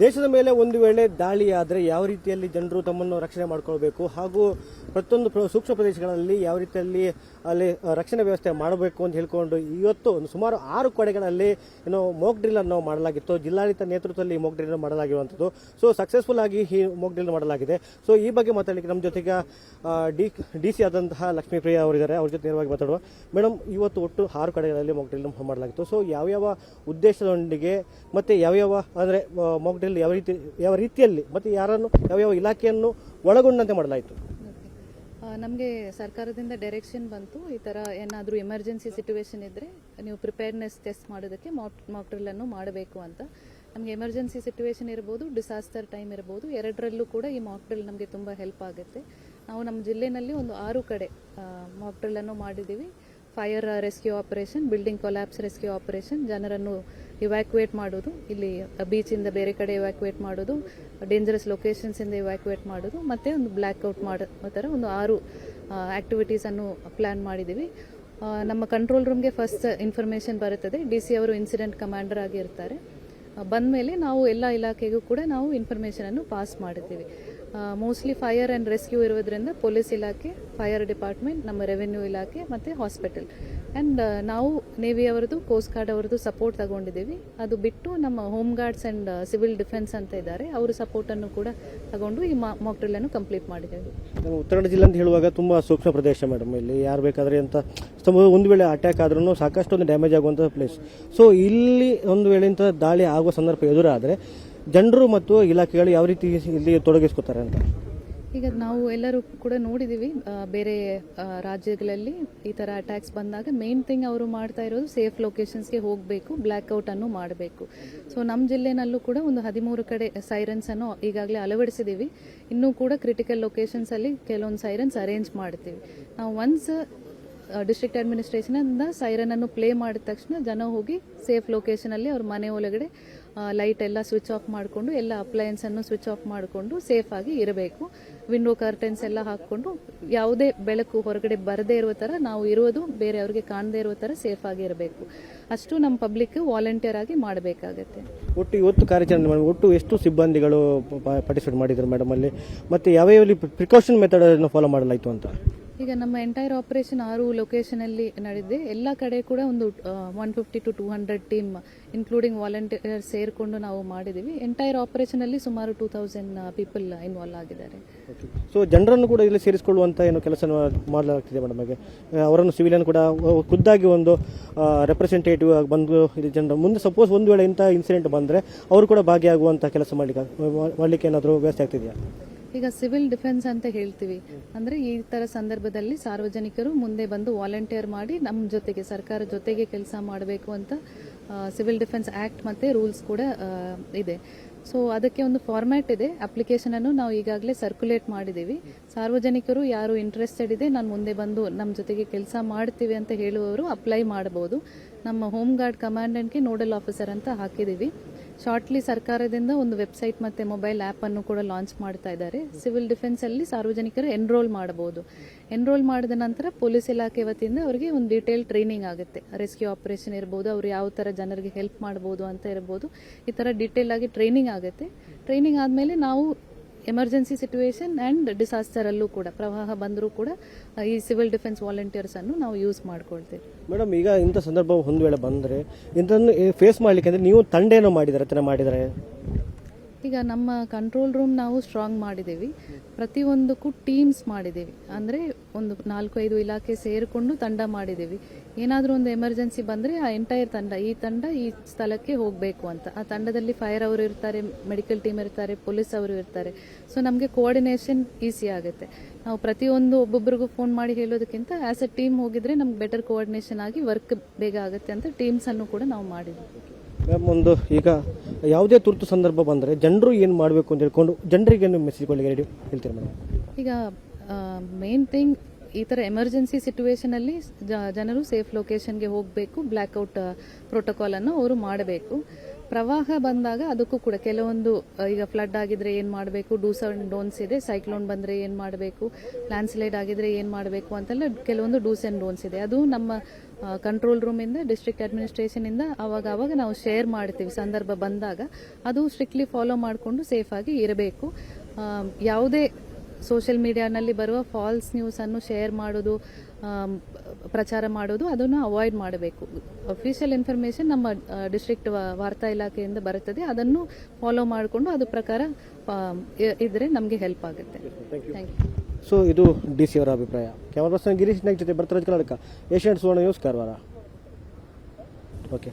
ದೇಶದ ಮೇಲೆ ಒಂದು ವೇಳೆ ದಾಳಿ ಆದರೆ ಯಾವ ರೀತಿಯಲ್ಲಿ ಜನರು ತಮ್ಮನ್ನು ರಕ್ಷಣೆ ಮಾಡಿಕೊಳ್ಬೇಕು ಹಾಗೂ ಪ್ರತಿಯೊಂದು ಪ್ರ- ಸೂಕ್ಷ್ಮ ಪ್ರದೇಶಗಳಲ್ಲಿ ಯಾವ ರೀತಿಯಲ್ಲಿ ಅಲ್ಲಿ ರಕ್ಷಣಾ ವ್ಯವಸ್ಥೆ ಮಾಡಬೇಕು ಅಂತ ಹೇಳಿಕೊಂಡು ಇವತ್ತು ಸುಮಾರು ಆರು ಕಡೆಗಳಲ್ಲಿ ಏನು ಮೋಕ್ ಡ್ರಿಲ್ ಅನ್ನು ಮಾಡಲಾಗಿತ್ತು. ಜಿಲ್ಲಾಡಳಿತ ನೇತೃತ್ವದಲ್ಲಿ ಮೋಕ್ ಡ್ರಿಲ್ ಮಾಡಲಾಗಿರುವಂಥದ್ದು. ಸೊ ಸಕ್ಸಸ್ಫುಲ್ ಆಗಿ ಈ ಮೋಕ್ ಡ್ರಿಲ್ ಮಾಡಲಾಗಿದೆ. ಸೊ ಈ ಬಗ್ಗೆ ಮಾತಾಡಲಿಕ್ಕೆ ನಮ್ಮ ಜೊತೆಗೆ ಡಿ ಡಿ ಸಿ ಆದಂತಹ ಲಕ್ಷ್ಮೀಪ್ರಿಯ ಅವರಿದ್ದಾರೆ. ಅವ್ರ ಜೊತೆ ನೇರವಾಗಿ ಮಾತಾಡುವ. ಮೇಡಮ್ ಇವತ್ತು ಒಟ್ಟು ಆರು ಕಡೆಗಳಲ್ಲಿ ಮೋಕ್ ಡ್ರಿಲ್ ಮಾಡಲಾಗಿತ್ತು. ಸೊ ಯಾವ್ಯಾವ ಉದ್ದೇಶದೊಂದಿಗೆ ಮತ್ತೆ ಯಾವ್ಯಾವ, ಅಂದರೆ ಮಾಕ್ ಯಾವ ರೀತಿ, ಯಾವ ರೀತಿಯಲ್ಲಿ ಮತ್ತೆ ಯಾರನ್ನು, ಯಾವ ಇಲಾಖೆಯನ್ನು ಒಳಗೊಂಡಂತೆ ಮಾಡಲಾಯಿತು? ನಮಗೆ ಸರ್ಕಾರದಿಂದ ಡೈರೆಕ್ಷನ್ ಬಂತು. ಈ ಥರ ಏನಾದರೂ ಎಮರ್ಜೆನ್ಸಿ ಸಿಚುವೇಶನ್ ಇದ್ದರೆ ನೀವು ಪ್ರಿಪೇರ್ನೆಸ್ ಟೆಸ್ಟ್ ಮಾಡೋದಕ್ಕೆ ಮಾಕ್ ಮಾಕ್ ಮಾಡಬೇಕು ಅಂತ. ನಮಗೆ ಎಮರ್ಜೆನ್ಸಿ ಸಿಚುವೇಶನ್ ಇರ್ಬೋದು, ಡಿಸಾಸ್ಟರ್ ಟೈಮ್ ಇರ್ಬೋದು. ಎರಡರಲ್ಲೂ ಕೂಡ ಈ ಮಾಕ್ ಡ್ರಿಲ್ ನಮಗೆ ತುಂಬ ಹೆಲ್ಪ್ ಆಗುತ್ತೆ. ನಾವು ನಮ್ಮ ಜಿಲ್ಲೆಯಲ್ಲಿ ಒಂದು ಆರು ಕಡೆ ಮಾಕ್ ಡ್ರಿಲ್ಲನ್ನು ಮಾಡಿದ್ದೀವಿ. Fire rescue operation, building collapse rescue operation, ಜನರನ್ನು ಇವ್ಯಾಕ್ಯುವೇಟ್ ಮಾಡೋದು ಇಲ್ಲಿ ಬೀಚಿಂದ ಬೇರೆ ಕಡೆ ಇವ್ಯಾಕ್ಯುವೇಟ್ ಮಾಡೋದು ಡೇಂಜರಸ್ ಲೊಕೇಶನ್ಸಿಂದ ಇವ್ಯಾಕ್ಯುವೇಟ್ ಮಾಡೋದು ಮತ್ತು ಒಂದು ಬ್ಲ್ಯಾಕ್ಔಟ್ ಮಾಡೋ ಥರ ಒಂದು ಆರು ಆ್ಯಕ್ಟಿವಿಟೀಸನ್ನು ಪ್ಲ್ಯಾನ್ ಮಾಡಿದ್ದೀವಿ. ನಮ್ಮ ಕಂಟ್ರೋಲ್ ರೂಮ್ಗೆ ಫಸ್ಟ್ ಇನ್ಫಾರ್ಮೇಷನ್ ಬರುತ್ತದೆ. ಡಿ ಸಿ ಅವರು ಇನ್ಸಿಡೆಂಟ್ ಕಮಾಂಡರ್ ಆಗಿ ಇರ್ತಾರೆ ಬಂದ ಮೇಲೆ ನಾವು ಎಲ್ಲ ಇಲಾಖೆಗೂ ಕೂಡ ನಾವು ಇನ್ಫಾರ್ಮೇಷನನ್ನು ಪಾಸ್ ಮಾಡಿದ್ದೀವಿ. ಮೋಸ್ಟ್ಲಿ ಫೈರ್ ಆ್ಯಂಡ್ ರೆಸ್ಕ್ಯೂ ಇರೋದ್ರಿಂದ ಪೊಲೀಸ್ ಇಲಾಖೆ ಫೈರ್ ಡಿಪಾರ್ಟ್ಮೆಂಟ್ ನಮ್ಮ ರೆವೆನ್ಯೂ ಇಲಾಖೆ, ಮತ್ತು ಹಾಸ್ಪಿಟಲ್ ಆ್ಯಂಡ್ ನಾವು ನೇವಿ ಅವರದು ಕೋಸ್ಟ್ ಗಾರ್ಡ್ ಅವರದು ಸಪೋರ್ಟ್ ತಗೊಂಡಿದ್ದೀವಿ. ಅದು ಬಿಟ್ಟು ನಮ್ಮ home guards and civil defence ಅಂತ ಇದ್ದಾರೆ. ಅವರ ಸಪೋರ್ಟನ್ನು ಕೂಡ ತಗೊಂಡು ಈ ಮಾಕ್ ಡ್ರಿಲ್ಲನ್ನು ಕಂಪ್ಲೀಟ್ ಮಾಡಿದ್ದೇವೆ. ಉತ್ತರ ಜಿಲ್ಲೆ ಅಂತ ಹೇಳುವಾಗ ತುಂಬ ಸೂಕ್ಷ್ಮ ಪ್ರದೇಶ ಮೇಡಮ್ ಇಲ್ಲಿ ಯಾರು ಬೇಕಾದ್ರೆ ಅಂತ ಒಂದು ವೇಳೆ ಅಟ್ಯಾಕ್ ಆದ್ರೂ ಸಾಕಷ್ಟು ಒಂದು ಡ್ಯಾಮೇಜ್ ಆಗುವಂಥ ಪ್ಲೇಸ್ ಸೊ ಇಲ್ಲಿ ಒಂದು ವೇಳೆ ಇಂಥ ದಾಳಿ ಆಗುವ ಸಂದರ್ಭ ಎದುರಾದರೆ, ಜನರು ಮತ್ತು ಇಲಾಖೆಗಳು ಯಾವ ರೀತಿ ಇಲ್ಲಿ ತೊಡಗಿಸ್ಕೋತಾರೆ ಅಂತ? ಈಗ ನಾವು ಎಲ್ಲರೂ ಕೂಡ ನೋಡಿದ್ದೀವಿ ಬೇರೆ ರಾಜ್ಯಗಳಲ್ಲಿ ಈ ಥರ ಅಟ್ಯಾಕ್ಸ್ ಬಂದಾಗ ಮೇನ್ ಥಿಂಗ್ ಅವರು ಮಾಡ್ತಾ ಇರೋದು ಸೇಫ್ ಲೊಕೇಶನ್ಸ್ಗೆ ಹೋಗಬೇಕು ಬ್ಲ್ಯಾಕ್ಔಟನ್ನು ಮಾಡಬೇಕು. ಸೊ ನಮ್ಮ ಜಿಲ್ಲೆನಲ್ಲೂ ಕೂಡ ಒಂದು ಹದಿಮೂರು ಕಡೆ ಸೈರನ್ಸನ್ನು ಈಗಾಗಲೇ ಅಳವಡಿಸಿದ್ದೀವಿ ಇನ್ನೂ ಕೂಡ ಕ್ರಿಟಿಕಲ್ ಲೊಕೇಶನ್ಸಲ್ಲಿ ಕೆಲವೊಂದು ಸೈರನ್ಸ್ ಅರೇಂಜ್ ಮಾಡ್ತೀವಿ. ನಾವು ಒನ್ಸ್ ಡಿಸ್ಟ್ರಿಕ್ಟ್ ಅಡ್ಮಿನಿಸ್ಟ್ರೇಷನಿಂದ ಸೈರನನ್ನು ಪ್ಲೇ ಮಾಡಿದ ತಕ್ಷಣ ಜನ ಹೋಗಿ ಸೇಫ್ ಲೊಕೇಶನಲ್ಲಿ ಅವ್ರ ಮನೆ ಒಳಗಡೆ ಲೈಟ್ ಎಲ್ಲ ಸ್ವಿಚ್ ಆಫ್ ಮಾಡಿಕೊಂಡು, ಎಲ್ಲ ಅಪ್ಲಯನ್ಸನ್ನು ಸ್ವಿಚ್ ಆಫ್ ಮಾಡಿಕೊಂಡು ಸೇಫ್ ಆಗಿ ಇರಬೇಕು. ವಿಂಡೋ ಕರ್ಟನ್ಸ್ ಎಲ್ಲ ಹಾಕ್ಕೊಂಡು ಯಾವುದೇ ಬೆಳಕು ಹೊರಗಡೆ ಬರದೇ ಇರುವ ಥರ ನಾವು ಇರೋದು ಬೇರೆಯವ್ರಿಗೆ ಕಾಣದೇ ಇರುವ ಥರ ಸೇಫ್ ಆಗಿ ಇರಬೇಕು. ಅಷ್ಟು ನಮ್ಮ ಪಬ್ಲಿಕ್ ವಾಲಂಟಿಯರ್ ಆಗಿ ಮಾಡಬೇಕಾಗತ್ತೆ. ಒಟ್ಟು ಇವತ್ತು ಕಾರ್ಯಾಚರಣೆ ಒಟ್ಟು ಎಷ್ಟು ಸಿಬ್ಬಂದಿಗಳು ಪಾರ್ಟಿಸಿಪೇಟ್ ಮಾಡಿದ್ರು ಮೇಡಮ್ ಅಲ್ಲಿ? ಮತ್ತೆ ಯಾವ ಪ್ರಿಕಾಷನ್ ಮೆಥಡ್ ಅನ್ನು ಫಾಲೋ ಮಾಡಲಾಯಿತು ಅಂತ? ಈಗ ನಮ್ಮ ಎಂಟೈರ್ ಆಪರೇಷನ್ ಆರು ಲೊಕೇಶನಲ್ಲಿ ನಡೆದಿದೆ. ಎಲ್ಲ ಕಡೆ ಕೂಡ ಒಂದು one fifty to two hundred team including volunteer ಸೇರಿಕೊಂಡು ನಾವು ಮಾಡಿದ್ದೀವಿ ಎಂಟೈರ್ ಆಪರೇಷನಲ್ಲಿ ಸುಮಾರು ಟೂ ತೌಸಂಡ್ ಪೀಪಲ್ ಇನ್ವಾಲ್ವ್ ಆಗಿದ್ದಾರೆ. ಸೊ ಜನರನ್ನು ಕೂಡ ಇಲ್ಲಿ ಸೇರಿಸಿಕೊಳ್ಳುವಂಥ ಏನು ಕೆಲಸ ಮಾಡಲಾಗ್ತಿದೆ ಮೇಡಮ್ ಹಾಗೆ? ಅವರನ್ನು ಸಿವಿಲಿಯನ್ ಕೂಡ ಖುದ್ದಾಗಿ ಒಂದು ರೆಪ್ರೆಸೆಂಟೇಟಿವ್ ಆಗಿ ಬಂದು ಇಲ್ಲಿ ಜನರು ಮುಂದೆ ಸಪೋಸ್ ಒಂದು ವೇಳೆ ಇಂಥ ಇನ್ಸಿಡೆಂಟ್ ಬಂದರೆ, ಅವರು ಕೂಡ ಭಾಗಿಯಾಗುವಂಥ ಕೆಲಸ ಮಾಡಲಿಕ್ಕೆ ಮಾಡಲಿಕ್ಕೆ ಏನಾದರೂ ವ್ಯವಸ್ಥೆ ಆಗ್ತಿದೆಯಾ? ಈಗ ಸಿವಿಲ್ ಡಿಫೆನ್ಸ್ ಅಂತ ಹೇಳ್ತೀವಿ. ಅಂದ್ರೆ ಈ ತರ ಸಂದರ್ಭದಲ್ಲಿ ಸಾರ್ವಜನಿಕರು ಮುಂದೆ ಬಂದು ವಾಲಂಟಿಯರ್ ಮಾಡಿ ನಮ್ಮ ಜೊತೆಗೆ, ಸರ್ಕಾರ ಜೊತೆಗೆ ಕೆಲಸ ಮಾಡಬೇಕು ಅಂತ ಸಿವಿಲ್ ಡಿಫೆನ್ಸ್ ಆಕ್ಟ್ ಮತ್ತೆ ರೂಲ್ಸ್ ಕೂಡ ಇದೆ. ಸೊ ಅದಕ್ಕೆ ಒಂದು ಫಾರ್ಮ್ಯಾಟ್ ಇದೆ. ಅಪ್ಲಿಕೇಶನ್ ಅನ್ನು ನಾವು ಈಗಾಗಲೇ ಸರ್ಕ್ಯುಲೇಟ್ ಮಾಡಿದ್ದೀವಿ. ಸಾರ್ವಜನಿಕರು ಯಾರು ಇಂಟ್ರೆಸ್ಟೆಡ್ ಇದೆ, ನಾನು ಮುಂದೆ ಬಂದು ನಮ್ಮ ಜೊತೆಗೆ ಕೆಲಸ ಮಾಡ್ತೀವಿ ಅಂತ ಹೇಳುವವರು ಅಪ್ಲೈ ಮಾಡಬಹುದು ನಮ್ಮ ಹೋಮ್ ಗಾರ್ಡ್ ಕಮಾಂಡೆಂಟ್ಗೆ ನೋಡಲ್ ಆಫೀಸರ್ ಅಂತ ಹಾಕಿದ್ದೀವಿ. ಶಾರ್ಟ್ಲಿ ಸರ್ಕಾರದಿಂದ ಒಂದು ವೆಬ್ಸೈಟ್ ಮತ್ತೆ ಮೊಬೈಲ್ ಆ್ಯಪನ್ನು ಕೂಡ ಲಾಂಚ್ ಮಾಡ್ತಾ ಇದ್ದಾರೆ. ಸಿವಿಲ್ ಡಿಫೆನ್ಸ್ ಅಲ್ಲಿ ಸಾರ್ವಜನಿಕರು ಎನ್ರೋಲ್ ಮಾಡಬಹುದು. ಎನ್ರೋಲ್ ಮಾಡಿದ ನಂತರ ಪೊಲೀಸ್ ಇಲಾಖೆ ವತಿಯಿಂದ ಅವರಿಗೆ ಒಂದು ಡೀಟೇಲ್ ಟ್ರೈನಿಂಗ್ ಆಗುತ್ತೆ. ರೆಸ್ಕ್ಯೂ ಆಪರೇಷನ್ ಇರ್ಬೋದು, ಅವ್ರು ಯಾವ ಥರ ಜನರಿಗೆ ಹೆಲ್ಪ್ ಮಾಡ್ಬೋದು ಅಂತ ಇರ್ಬೋದು. ಈ ಥರ ಡೀಟೇಲ್ ಆಗಿ ಟ್ರೈನಿಂಗ್ ಆಗುತ್ತೆ. ಟ್ರೈನಿಂಗ್ ಆದಮೇಲೆ ನಾವು ಎಮರ್ಜೆನ್ಸಿ ಸಿಚುವೇಶನ್ ಆ್ಯಂಡ್ ಡಿಸಾಸ್ಟರಲ್ಲೂ ಕೂಡ ಪ್ರವಾಹ ಬಂದರೂ ಕೂಡ ಈ ಸಿವಿಲ್ ಡಿಫೆನ್ಸ್ ವಾಲಂಟಿಯರ್ಸನ್ನು ನಾವು ಯೂಸ್ ಮಾಡ್ಕೊಳ್ತೇವೆ. ಮೇಡಮ್ ಈಗ ಇಂಥ ಸಂದರ್ಭ ಒಂದು ವೇಳೆ ಬಂದರೆ ಇಂಥದನ್ನು ಫೇಸ್ ಮಾಡಲಿಕ್ಕೆ ಅಂದರೆ ನೀವು ತಂಡ ಏನೋ ಮಾಡಿದ್ದಾರೆ ಥರ ಮಾಡಿದರೆ? ಈಗ ನಮ್ಮ ಕಂಟ್ರೋಲ್ ರೂಮ್ ನಾವು ಸ್ಟ್ರಾಂಗ್ ಮಾಡಿದ್ದೀವಿ ಪ್ರತಿಯೊಂದಕ್ಕೂ ಟೀಮ್ಸ್ ಮಾಡಿದ್ದೀವಿ ಅಂದರೆ ಒಂದು ನಾಲ್ಕು ಐದು ಇಲಾಖೆ ಸೇರಿಕೊಂಡು ತಂಡ ಮಾಡಿದ್ದೀವಿ ಏನಾದರೂ ಒಂದು ಎಮರ್ಜೆನ್ಸಿ ಬಂದರೆ ಆ ಎಂಟೈರ್ ತಂಡ ಈ ತಂಡ ಈ ಸ್ಥಳಕ್ಕೆ ಹೋಗಬೇಕು ಅಂತ. ಆ ತಂಡದಲ್ಲಿ ಫೈರ್ ಅವರು ಇರ್ತಾರೆ ಮೆಡಿಕಲ್ ಟೀಮ್ ಇರ್ತಾರೆ ಪೊಲೀಸ್ ಅವರು ಇರ್ತಾರೆ. ಸೊ ನಮಗೆ ಕೋಆರ್ಡಿನೇಷನ್ ಈಸಿ ಆಗುತ್ತೆ. ನಾವು ಪ್ರತಿಯೊಂದು ಒಬ್ಬೊಬ್ಬರಿಗೂ ಫೋನ್ ಮಾಡಿ ಹೇಳೋದಕ್ಕಿಂತ ಆ್ಯಸ್ ಎ ಟೀಮ್ ಹೋಗಿದ್ರೆ ನಮ್ಗೆ ಬೆಟರ್ ಕೋಆರ್ಡಿನೇಷನ್ ಆಗಿ ವರ್ಕ್ ಬೇಗ ಆಗುತ್ತೆ ಅಂತ ಟೀಮ್ಸನ್ನು ಕೂಡ ನಾವು ಮಾಡಿದ್ವಿ. ಮ್ಯಾಮ್ ಒಂದು ಈಗ ಯಾವುದೇ ತುರ್ತು ಸಂದರ್ಭ ಬಂದರೆ ಜನರು ಏನು ಮಾಡಬೇಕು ಅಂತ ಹೇಳ್ಕೊಂಡು ಜನರಿಗೆ ರೆಡಿ ಹೇಳ್ತೀರಾ ಮೇಡಮ್ ಈಗ ಮೇನ್ ಥಿಂಗ್ ಈ ಥರ ಎಮರ್ಜೆನ್ಸಿ ಸಿಟುವೇಶನಲ್ಲಿ ಜನರು ಸೇಫ್ ಲೊಕೇಶನ್ಗೆ ಹೋಗಬೇಕು ಬ್ಲ್ಯಾಕ್ಔಟ್ ಪ್ರೋಟೋಕಾಲನ್ನು ಅವರು ಮಾಡಬೇಕು. ಪ್ರವಾಹ ಬಂದಾಗ ಅದಕ್ಕೂ ಕೂಡ ಕೆಲವೊಂದು ಈಗ ಫ್ಲಡ್ ಆಗಿದ್ರೆ ಏನು ಮಾಡಬೇಕು ಡೂಸ್ ಆ್ಯಂಡ್ ಡೋನ್ಸ್ ಇದೆ ಸೈಕ್ಲೋನ್ ಬಂದರೆ ಏನು ಮಾಡಬೇಕು ಲ್ಯಾಂಡ್ಸ್ಲೈಡ್ ಆಗಿದ್ರೆ ಏನು ಮಾಡಬೇಕು ಅಂತೆಲ್ಲ ಕೆಲವೊಂದು ಡೂಸ್ ಆ್ಯಂಡ್ ಡೋನ್ಸ್ ಇದೆ. ಅದು ನಮ್ಮ ಕಂಟ್ರೋಲ್ ರೂಮಿಂದ ಡಿಸ್ಟ್ರಿಕ್ಟ್ ಅಡ್ಮಿನಿಸ್ಟ್ರೇಷನಿಂದ ಅವಾಗ ಅವಾಗ ನಾವು ಶೇರ್ ಮಾಡ್ತೀವಿ. ಸಂದರ್ಭ ಬಂದಾಗ ಅದು ಸ್ಟ್ರಿಕ್ಟ್ಲಿ ಫಾಲೋ ಮಾಡಿಕೊಂಡು ಸೇಫಾಗಿ ಇರಬೇಕು. ಯಾವುದೇ ಸೋಷಿಯಲ್ ಮೀಡಿಯಾನಲ್ಲಿ ಬರುವ ಫಾಲ್ಸ್ ನ್ಯೂಸನ್ನು ಶೇರ್ ಮಾಡೋದು ಪ್ರಚಾರ ಮಾಡೋದು ಅದನ್ನು ಅವಾಯ್ಡ್ ಮಾಡಬೇಕು. ಅಫಿಷಿಯಲ್ ಇನ್ಫಾರ್ಮೇಷನ್ ನಮ್ಮ ಡಿಸ್ಟ್ರಿಕ್ಟ್ ವಾರ್ತಾ ಇಲಾಖೆಯಿಂದ ಬರುತ್ತದೆ. ಅದನ್ನು ಫಾಲೋ ಮಾಡಿಕೊಂಡು ಅದು ಪ್ರಕಾರ ಇದ್ದರೆ ಇದ್ರೆ ನಮಗೆ ಹೆಲ್ಪ್ ಆಗುತ್ತೆ. ಥ್ಯಾಂಕ್ ಯು ಸೊ ಇದು ಡಿ ಸಿ ಅವರ ಅಭಿಪ್ರಾಯ. ಕ್ಯಾಮರಾ ಪರ್ಸನ್ ಗಿರೀಶ್ ನಾಯ್ಕ್ ಜೊತೆ ಬರ್ತಾರೆ Karnataka Asian Suvarna news Karwar. Okay